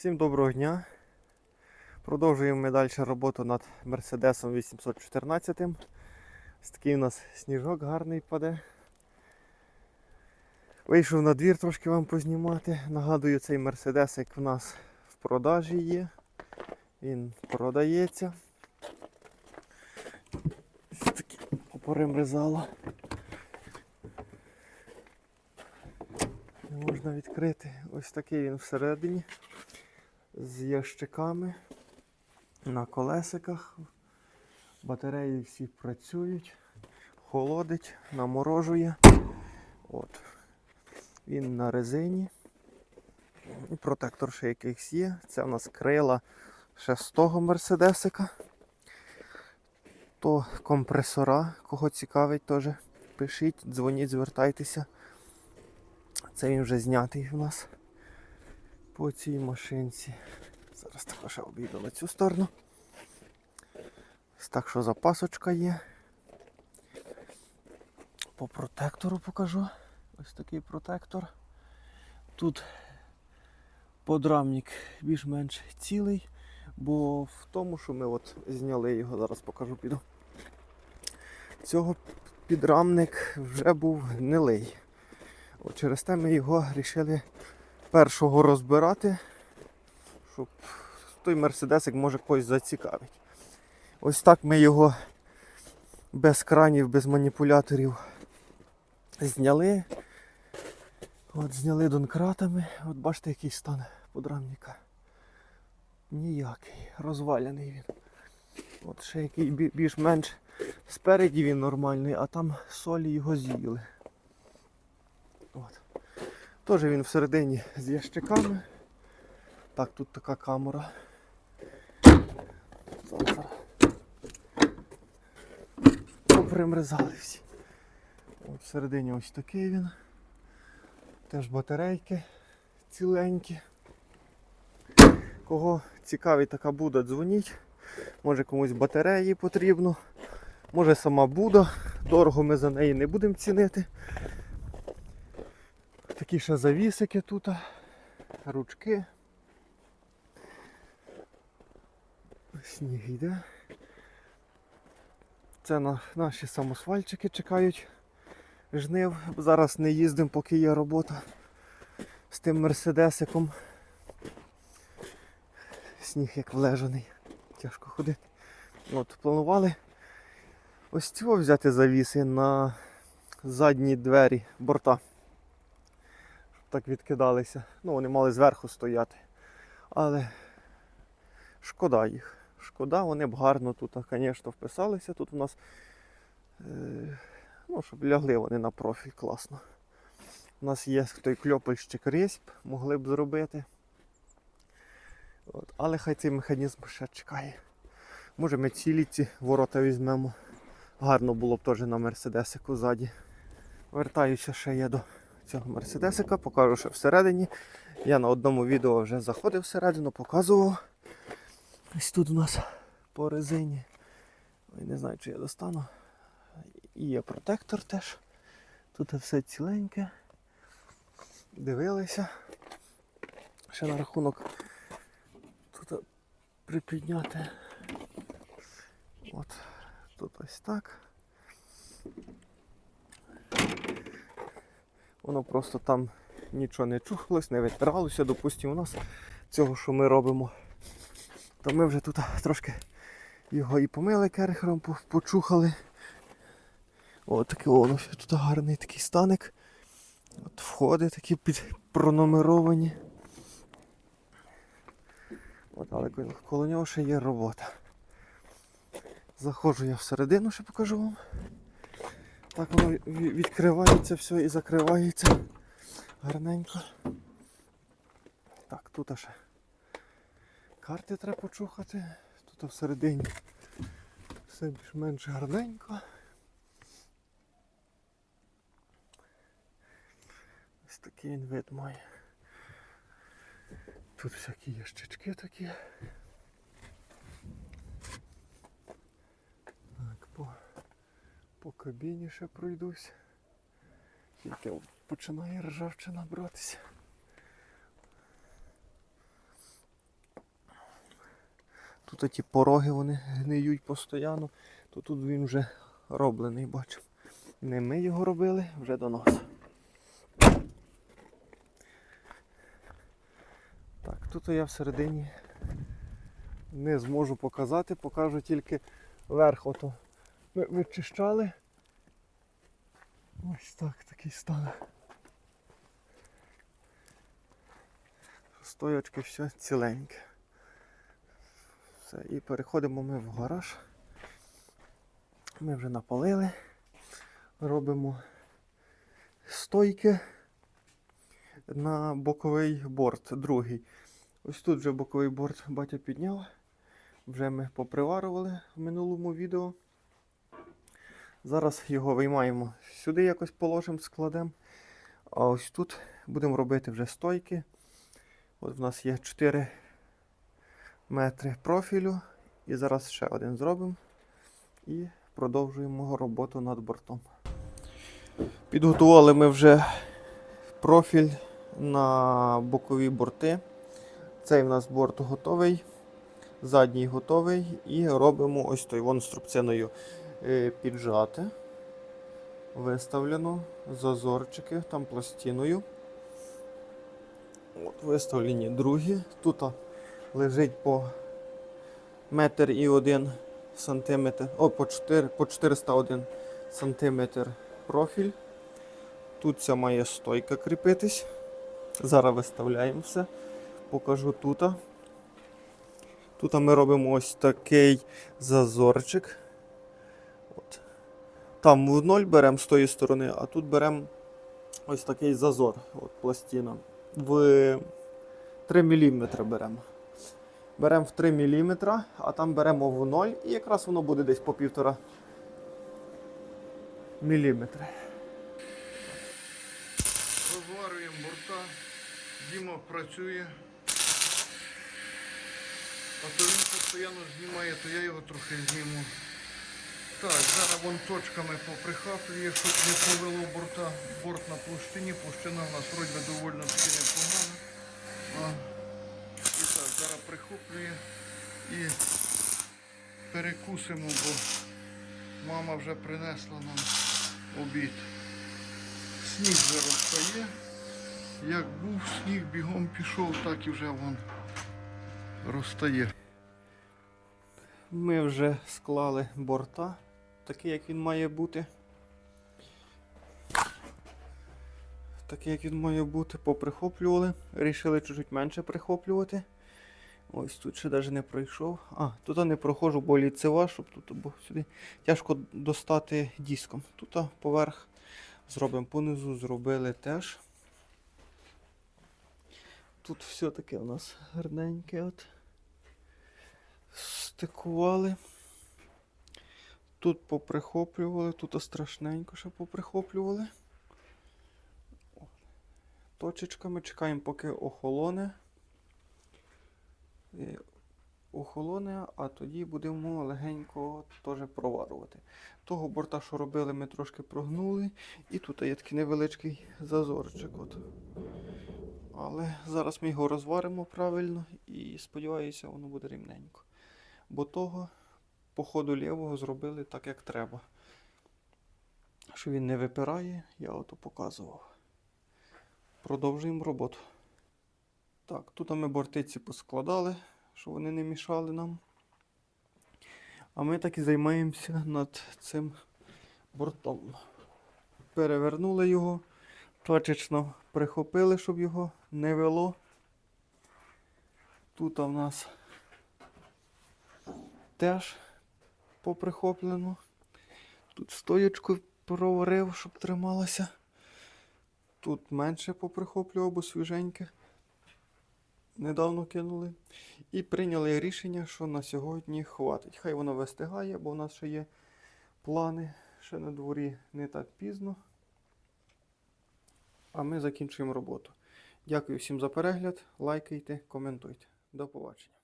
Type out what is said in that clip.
Всім доброго дня. Продовжуємо ми далі роботу над Мерседесом 814. Ось такий у нас сніжок гарний паде. Вийшов на двір трошки вам познімати. Нагадую, цей Мерседесик в нас в продажі є. Він продається. Ось такі опорим резало. Можна відкрити. Ось такий він всередині з ящиками на колесиках. Батареї всі працюють, холодить, наморожує. От. Він на резині. Протектор ще якийсь є. Це у нас крила шестого мерседесика. То компресора, кого цікавить, теж пишіть, дзвоніть, звертайтеся. Це він вже знятий в нас по цій машинці. Зараз також обійду на цю сторону. Так що запасочка є. По протектору покажу. Ось такий протектор. Тут подрамник більш-менш цілий, бо в тому, що ми от зняли його, зараз покажу піду. Цього підрамник вже був гнилий. От через те ми його вирішили першого розбирати, щоб той мерседесик може когось зацікавить. Ось так ми його без кранів, без маніпуляторів зняли. От зняли донкратами. От бачите, який стан подрамника. Ніякий, розваляний він. От ще який більш-менш спереді він нормальний, а там солі його з'їли. От. Теж він всередині з ящиками. Так, тут така камера. Попримризали всі. От всередині ось такий він. Теж батарейки ціленькі. Кого цікавить така Буда, дзвоніть. Може комусь батареї потрібно. Може сама Буда. Дорого ми за неї не будемо цінити. Такі ще завісики тут, ручки. Сніг йде. Це на, наші самосвальчики чекають жнив. Зараз не їздимо, поки є робота з тим мерседесиком. Сніг як влежаний. Тяжко ходити. От, планували ось цього взяти завіси на задні двері борта так відкидалися. Ну, вони мали зверху стояти. Але шкода їх. Шкода, вони б гарно тут, звісно, вписалися. Тут у нас, е, ну, щоб лягли вони на профіль класно. У нас є той кльопольщик різьб, могли б зробити. От. Але хай цей механізм ще чекає. Може ми цілі ці ворота візьмемо. Гарно було б теж на мерседесику ззаді. Вертаюся ще я до цього мерседесика, покажу ще всередині. Я на одному відео вже заходив всередину, показував. Ось тут у нас по резині. Ой, не знаю, чи я достану. І є протектор теж. Тут все ціленьке. Дивилися. Ще на рахунок тут припідняти. От, тут ось так. Воно просто там нічого не чухалось, не витиралося. Допустимо, у нас цього, що ми робимо. То ми вже тут трошки його і помили керхером, почухали. О, таке воно тут гарний такий станик. От входи такі під пронумеровані. От, але коло нього ще є робота. Заходжу я всередину, ще покажу вам. Так воно відкривається все і закривається гарненько. Так, тут ще карти треба почухати. Тут всередині все більш-менш гарненько. Ось такий він вид має. Тут всякі ящички такі. Так, по по кабіні ще пройдусь. Тільки починає ржавчина братися. Тут ті пороги вони гниють постійно, то тут він вже роблений, бачимо. Не ми його робили, вже до нас. Так, тут я всередині не зможу показати, покажу тільки верх. Ото ми вичищали. Ось так такий стан. Стоячки все ціленьке. Все, і переходимо ми в гараж. Ми вже напалили. Робимо стойки на боковий борт, другий. Ось тут вже боковий борт батя підняв. Вже ми поприварували в минулому відео. Зараз його виймаємо сюди, якось положимо, складемо. А ось тут будемо робити вже стойки. От в нас є 4 метри профілю. І зараз ще один зробимо. І продовжуємо роботу над бортом. Підготували ми вже профіль на бокові борти. Цей в нас борт готовий, задній готовий. І робимо ось той вон струбциною піджати. Виставлено зазорчики там пластиною. От, виставлені другі. Тут лежить по метр і один сантиметр, о, по, 4, по 401 сантиметр профіль. Тут ця має стойка кріпитись. Зараз виставляємо все. Покажу тут. Тут ми робимо ось такий зазорчик. От. Там в ноль беремо з тої сторони, а тут беремо ось такий зазор. От пластина. В 3 мм беремо. Беремо в 3 мм, а там беремо в 0 і якраз воно буде десь по 1,5 мм. Розварюємо борта, Діма працює. А то він постійно знімає, то я його трохи зніму. Так, зараз вон точками поприхаплює, щоб не повело борта. Борт на площині, площина у нас вроді доволі таки непогана. І так, зараз прихоплює і перекусимо, бо мама вже принесла нам обід. Сніг вже розтає. Як був сніг, бігом пішов, так і вже вон розтає. Ми вже склали борта, такий як він має бути. Такий як він має бути, поприхоплювали. Рішили чуть-чуть менше прихоплювати. Ось тут ще навіть не пройшов. А, тут не проходжу, бо ліцева, щоб тут бо сюди тяжко достати диском. Тут поверх зробимо понизу, зробили теж. Тут все таке у нас гарненьке. от стикували. Тут поприхоплювали, тут страшненько ще поприхоплювали. Точечками чекаємо, поки охолоне. Охолоне, а тоді будемо легенько теж проварувати. Того борта, що робили, ми трошки прогнули. І тут є такий невеличкий зазорчик. От. Але зараз ми його розваримо правильно і сподіваюся, воно буде рівненько. Бо того по ходу лівого зробили так, як треба. Що він не випирає, я ото показував. Продовжуємо роботу. Так, тут ми бортиці поскладали, щоб вони не мішали нам. А ми так і займаємося над цим бортом. Перевернули його, точечно прихопили, щоб його не вело. Тут у нас теж поприхоплено. Тут стоячку проварив, щоб трималося. Тут менше поприхоплював, бо свіженьке. Недавно кинули. І прийняли рішення, що на сьогодні хватить. Хай воно вистигає, бо в нас ще є плани. Ще на дворі не так пізно. А ми закінчуємо роботу. Дякую всім за перегляд. Лайкайте, коментуйте. До побачення.